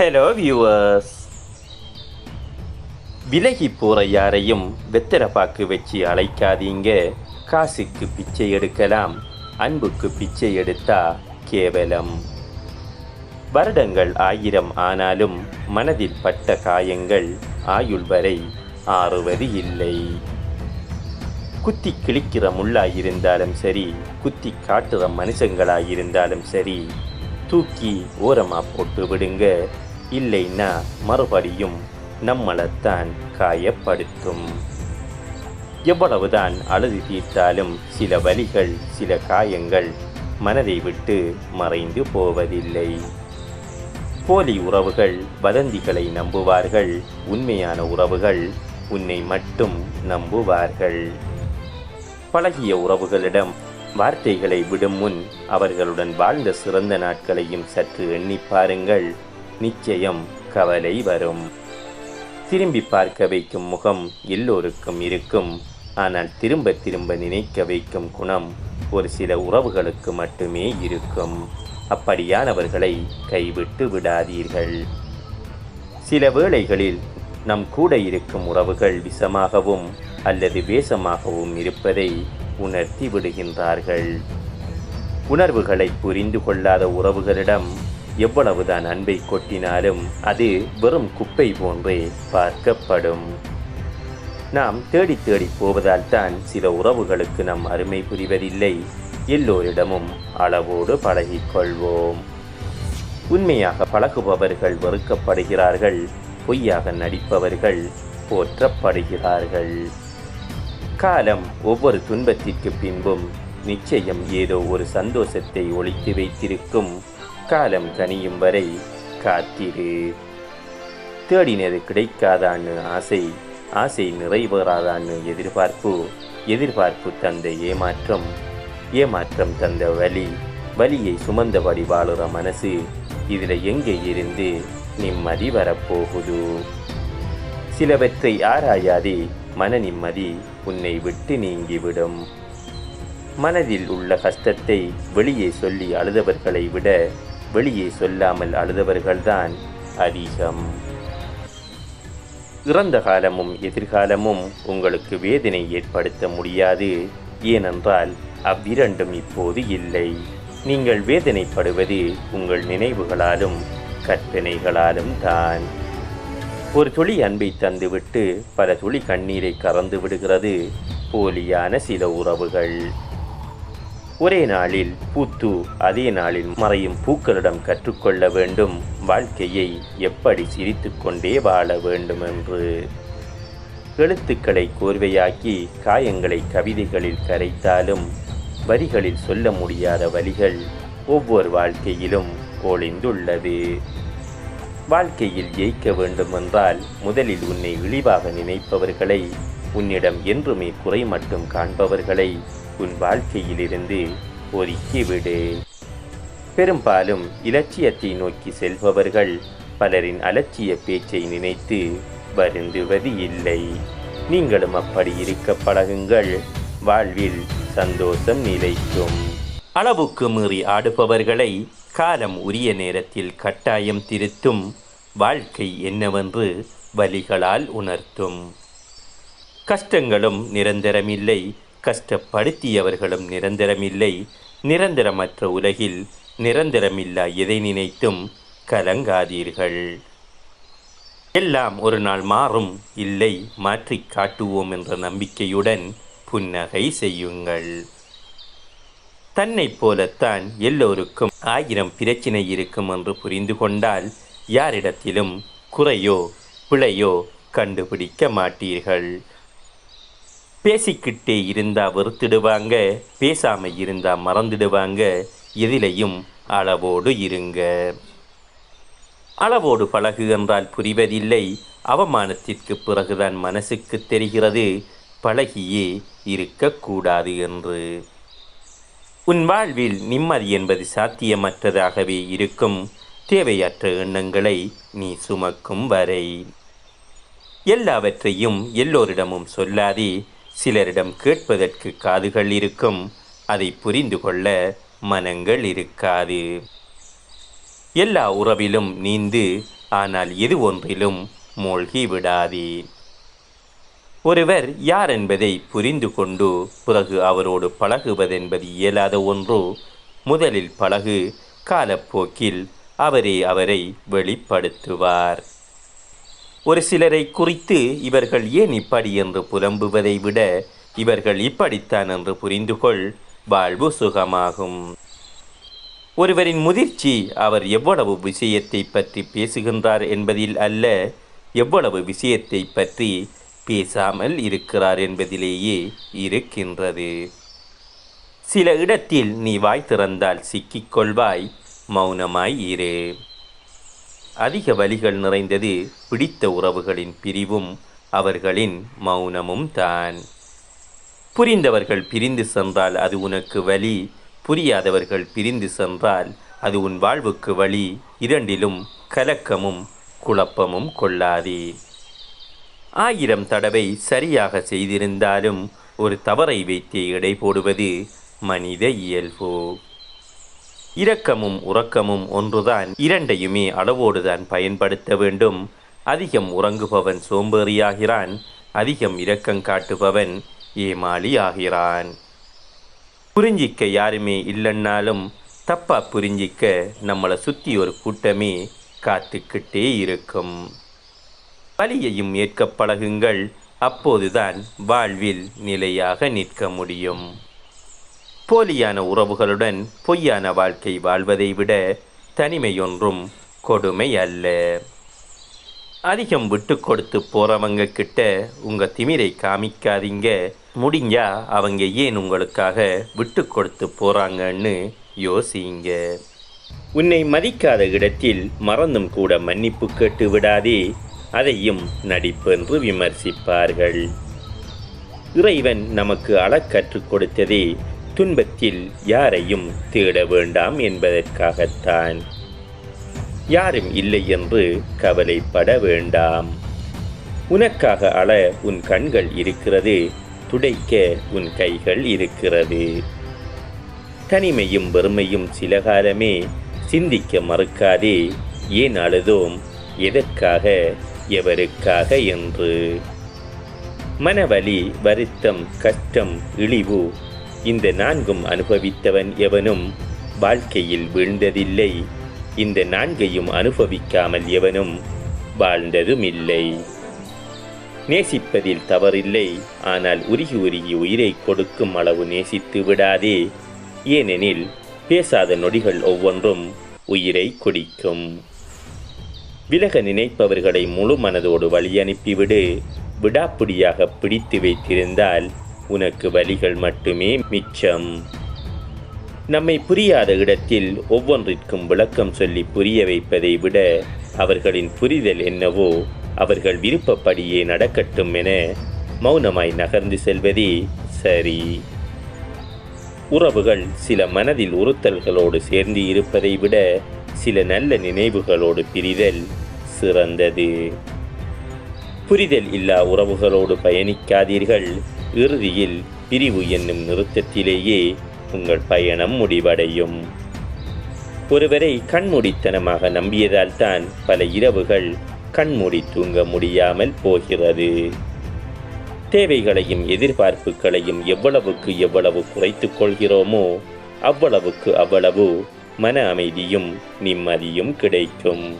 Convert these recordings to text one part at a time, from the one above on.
Hello viewers விலகி போகிற யாரையும் வெத்தரப்பாக்கு வச்சு அழைக்காதீங்க. காசுக்கு பிச்சை எடுக்கலாம் அன்புக்கு பிச்சை எடுத்தா கேவலம். வருடங்கள் ஆயிரம் ஆனாலும் மனதில் பட்ட காயங்கள் ஆயுள் வரை ஆறுவது இல்லை. குத்தி கிழிக்கிற முள்ளாயிருந்தாலும் சரி குத்தி காட்டுற மனுஷங்களாயிருந்தாலும் சரி தூக்கி ஓரமாக போட்டு விடுங்க. இல்லைன்னா மறுபடியும் நம்மளைத்தான் காயப்படுத்தும். எவ்வளவுதான் அழுது தீர்த்தாலும் சில வலிகள் சில காயங்கள் மனதை விட்டு மறைந்து போவதில்லை. போலி உறவுகள் வதந்திகளை நம்புவார்கள். உண்மையான உறவுகள் உன்னை மட்டும் நம்புவார்கள். பழகிய உறவுகளிடம் வார்த்தைகளை விடும் முன் அவர்களுடன் வாழ்ந்த சிறந்த நாட்களையும் சற்று எண்ணி பாருங்கள். நிச்சயம் கவலை வரும். திரும்பி பார்க்க வைக்கும் முகம் எல்லோருக்கும் இருக்கும். ஆனால் திரும்ப திரும்ப நினைக்க வைக்கும் குணம் ஒரு சில உறவுகளுக்கு மட்டுமே இருக்கும். அப்படியானவர்களை கைவிட்டு விடாதீர்கள். சில வேளைகளில் நம் கூட இருக்கும் உறவுகள் விஷமாகவும் அல்லது வேஷமாகவும் இருப்பதை உணர்த்தி விடுகின்றார்கள். உணர்வுகளை புரிந்து கொள்ளாத உறவுகளிடம் எவ்வளவுதான் அன்பை கொட்டினாலும் அது வெறும் குப்பை போன்றே பார்க்கப்படும். நாம் தேடி தேடி போவதால் தான் சில உறவுகளுக்கு நம் அருமை புரிவதில்லை. எல்லோரிடமும் அளவோடு பழகிக்கொள்வோம். உண்மையாக பழகுபவர்கள் வெறுக்கப்படுகிறார்கள் பொய்யாக நடிப்பவர்கள் போற்றப்படுகிறார்கள். காலம் ஒவ்வொரு துன்பத்திற்கு பின்பும் நிச்சயம் ஏதோ ஒரு சந்தோஷத்தை ஒழித்து வைத்திருக்கும் காலம் கனியும் வரை காத்திரு. தேடினது கிடைக்காதான்னு ஆசை ஆசை நிறைவேறாதான்னு எதிர்பார்ப்பு எதிர்பார்ப்பு தந்த ஏமாற்றம் ஏமாற்றம் தந்த வலி வலியை சுமந்தபடி வாழுற மனசு இதில் எங்கே இருந்து நிம்மதி வரப்போகுது? சிலவற்றை ஆராயாதே மன நிம்மதி உன்னை விட்டு நீங்கிவிடும். மனதில் உள்ள கஷ்டத்தை வெளியே சொல்லி அழுதவர்களை விட வெளியே சொல்லாமல் அழுதவர்கள்தான் அதிகம். இறந்த காலமும் எதிர்காலமும் உங்களுக்கு வேதனை ஏற்படுத்த முடியாது. ஏனென்றால் அவ்விரண்டும் இப்போது இல்லை. நீங்கள் வேதனைப்படுவது உங்கள் நினைவுகளாலும் கற்பனைகளாலும் தான். ஒரு துளி அன்பை தந்துவிட்டு பல துளி கண்ணீரை கறந்து விடுகிறது போலியான சில உறவுகள். ஒரே நாளில் பூத்து அதே நாளில் மறையும் பூக்களிடம் கற்றுக்கொள்ள வேண்டும். வாழ்க்கையை எப்படி சிரித்துக்கொண்டே வாழ வேண்டும் என்று எழுத்துக்களை கோர்வையாக்கி காயங்களை கவிதைகளில் கரைத்தாலும் வரிகளில் சொல்ல முடியாத வழிகள் ஒவ்வொரு வாழ்க்கையிலும் ஒளிந்துள்ளது. வாழ்க்கையில் ஜெயிக்க வேண்டுமென்றால் முதலில் உன்னை இழிவாக நினைப்பவர்களை உன்னிடம் என்றுமே குறை மட்டும் காண்பவர்களை உன் வாழ்க்கையிலிருந்து ஒதுக்கிவிடு பெரும்பாலும் இலட்சியத்தை நோக்கி செல்பவர்கள் பலரின் அலட்சிய பேச்சை நினைத்து வருந்துவது இல்லை. நீங்களும் அப்படி இருக்க பழகுங்கள். வாழ்வில் சந்தோஷம் நிலைக்கும். அளவுக்கு மீறி ஆடுபவர்களை காலம் உரிய நேரத்தில் கட்டாயம் திருத்தும். வாழ்க்கை என்னவென்று வலிகளால் உணர்த்தும். கஷ்டங்களும் நிரந்தரமில்லை. கஷ்டப்படுத்தியவர்களும் நிரந்தரமில்லை. நிரந்தரமற்ற உலகில் நிரந்தரமில்லா எதை நினைத்தும் கலங்காதீர்கள். எல்லாம் ஒரு நாள் மாறும் இல்லை மாற்றி காட்டுவோம் என்ற நம்பிக்கையுடன் புன்னகை செய்யுங்கள். தன்னைப் போலத்தான் எல்லோருக்கும் ஆயிரம் பிரச்சினை இருக்கும் என்று புரிந்து கொண்டால் யாரிடத்திலும் குறையோ பிழையோ கண்டுபிடிக்க மாட்டீர்கள். பேசிக்கிட்டே இருந்தா வெறுத்துடுவாங்க பேசாம இருந்தா மறந்துடுவாங்க. எதிலையும் அளவோடு இருங்க. அளவோடு பழகு என்றால் புரிவதில்லை. அவமானத்திற்கு பிறகுதான் மனசுக்கு தெரிகிறது. பழகியே இருக்கக்கூடாது என்று. உன் வாழ்வில் நிம்மதி என்பது சாத்தியமற்றதாகவே இருக்கும். தேவையற்ற எண்ணங்களை நீ சுமக்கும் வரை. எல்லாவற்றையும் எல்லோரிடமும் சொல்லாதே. சிலரிடம் கேட்பதற்கு காதுகள் இருக்கும். அதை புரிந்து கொள்ள மனங்கள் இருக்காது. எல்லா உறவிலும் நீந்து ஆனால் எது ஒன்றிலும் மூழ்கி விடாதே. ஒருவர் யார் என்பதை புரிந்து கொண்டு பிறகு அவரோடு பழகுவதென்பது இயலாத ஒன்று. முதலில் பழகு காலப்போக்கில் அவரே அவரை வெளிப்படுத்துவார். ஒரு சிலரை குறித்து இவர்கள் ஏன் இப்படி என்று புலம்புவதை விட இவர்கள் இப்படித்தான் என்று புரிந்து கொள் வாழ்வு சுகமாகும். ஒருவரின் முதிர்ச்சி அவர் எவ்வளவு விஷயத்தை பற்றி பேசுகின்றார் என்பதில் அல்ல எவ்வளவு விஷயத்தை பற்றி பேசாமல் இருக்கிறார் என்பதிலேயே இருக்கின்றது. சில இடத்தில் நீ வாய் திறந்தால் சிக்கிக் கொள்வாய் மௌனமாய் இரு. அதிக வலிகள் நிறைந்தது பிடித்த உறவுகளின் பிரிவும் அவர்களின் மௌனமும் தான். புரிந்தவர்கள் பிரிந்து சென்றால் அது உனக்கு வலி புரியாதவர்கள் பிரிந்து சென்றால் அது உன் வாழ்வுக்கு வழி இரண்டிலும் கலக்கமும் குழப்பமும் கொள்ளாதே. ஆயிரம் தடவை சரியாக செய்திருந்தாலும் ஒரு தவறை வைத்தே எடை போடுவது மனித இயல்பு. இரக்கமும் உறக்கமும் ஒன்றுதான் இரண்டையுமே அளவோடுதான் பயன்படுத்த வேண்டும். அதிகம் உறங்குபவன் சோம்பேறியாகிறான் அதிகம் இரக்கம் காட்டுபவன் ஏமாளி ஆகிறான் புரிஞ்சிக்க யாருமே இல்லைன்னாலும் தப்பா புரிஞ்சிக்க நம்மளை சுற்றி ஒரு கூட்டமே காத்துக்கிட்டே இருக்கும். வலியையும் ஏற்க பழகுங்கள் அப்போதுதான் வாழ்வில் நிலையாக நிற்க முடியும். போலியான உறவுகளுடன் பொய்யான வாழ்க்கை வாழ்வதை விட தனிமையொன்றும் கொடுமை அல்ல அதிகம் விட்டு கொடுத்து போறவங்க கிட்ட உங்க திமிரை காமிக்காதீங்க. முடிஞ்சா அவங்க ஏன் உங்களுக்காக விட்டு கொடுத்து போறாங்கன்னு யோசிங்க. உன்னை மதிக்காத இடத்தில் மறந்தும் கூட மன்னிப்பு கேட்டு விடாதே. அதையும் நடிப்பென்று விமர்சிப்பார்கள். இறைவன் நமக்கு அழக் கற்றுக் கொடுத்ததே துன்பத்தில் யாரையும் தேட வேண்டாம் என்பதற்காகத்தான். யாரும் இல்லை என்று கவலைப்பட வேண்டாம். உனக்காக அள உன் கண்கள் இருக்கிறது துடைக்க உன் கைகள் இருக்கிறது. தனிமையும் வெறுமையும் சில காலமே சிந்திக்க மறுக்காதே ஏன் அழுதோம்? எதற்காக? எவருக்காக என்று. மனவலி வருத்தம் கஷ்டம் இழிவு இந்த நான்கும் அனுபவித்தவன் எவனும் வாழ்க்கையில் வீழ்ந்ததில்லை. இந்த நான்கையும் அனுபவிக்காமல் எவனும் வாழ்ந்ததும் இல்லை நேசிப்பதில் தவறில்லை ஆனால் உருகி உருகி உயிரை கொடுக்கும் அளவு நேசித்து விடாதே. ஏனெனில் பேசாத நொடிகள் ஒவ்வொன்றும் உயிரை குடிக்கும். விலக நினைப்பவர்களை முழு மனதோடு வழி அனுப்பிவிடு விடாப்பிடியாக பிடித்து வைத்திருந்தால் உனக்கு வலிகள் மட்டுமே மிச்சம். நம்மை புரியாத இடத்தில் ஒவ்வொன்றிற்கும் விளக்கம் சொல்லி புரிய வைப்பதை விட அவர்களின் புரிதல் என்னவோ அவர்கள் விருப்பப்படியே நடக்கட்டும் என மௌனமாய் நகர்ந்து செல்வதே சரி. உறவுகள் சில மனதில் உறுத்தல்களோடு சேர்ந்து இருப்பதை விட சில நல்ல நினைவுகளோடு பிரிதல் சிறந்தது. புரிதல் இல்லா உறவுகளோடு பயணிக்காதீர்கள். இறுதியில் பிரிவு என்னும் நிறுத்தத்திலேயே உங்கள் பயணம் முடிவடையும். ஒருவரை கண்மூடித்தனமாக நம்பியதால் தான் பல இரவுகள் கண்மூடி தூங்க முடியாமல் போகிறது. தேவைகளையும் எதிர்பார்ப்புகளையும் எவ்வளவுக்கு எவ்வளவு குறைத்துக் கொள்கிறோமோ அவ்வளவுக்கு அவ்வளவு மன அமைதியும் நிம்மதியும் கிடைக்கும்.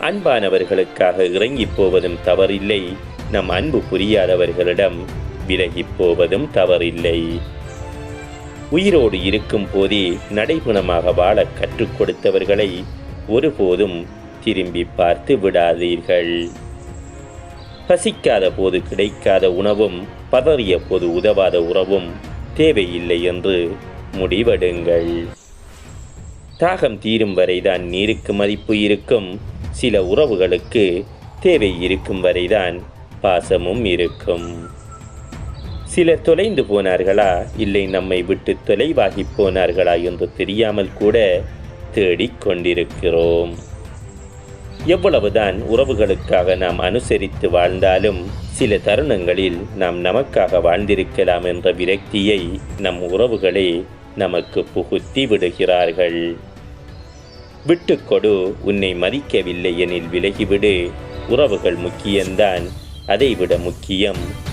அன்பானவர்களுக்காக இறங்கிப் போவதும் தவறில்லை. நம் அன்பு புரியாதவர்களிடம் விலகிப் போவதும் தவறில்லை. உயிரோடு இருக்கும் போதே நடைபுணமாக வாழ கற்றுக் கொடுத்தவர்களை ஒருபோதும் திரும்பி பார்த்து விடாதீர்கள். பசிக்காத போது கிடைக்காத உணவும் பதறிய போது உதவாத உறவும் தேவையில்லை என்று முடிவெடுங்கள். தாகம் தீரும் வரைதான் நீருக்கு மதிப்பு இருக்கும். சில உறவுகளுக்கு தேவை இருக்கும் வரைதான் பாசமும் இருக்கும். சிலர் தொலைந்து போனார்களா? இல்லை நம்மை விட்டு தொலைவாகி போனார்களா என்று தெரியாமல் கூட தேடிக் கொண்டிருக்கிறோம். எவ்வளவுதான் உறவுகளுக்காக நாம் அனுசரித்து வாழ்ந்தாலும் சில தருணங்களில் நாம் நமக்காக வாழ்ந்திருக்கலாம் என்ற விரக்தியை நம் உறவுகளே நமக்கு புகுத்தி விடுகிறார்கள். விட்டுக்கொடு உன்னை மதிக்கவில்லை எனில் விலகிவிடு. உறவுகள் முக்கியம்தான் அதைவிட முக்கியம்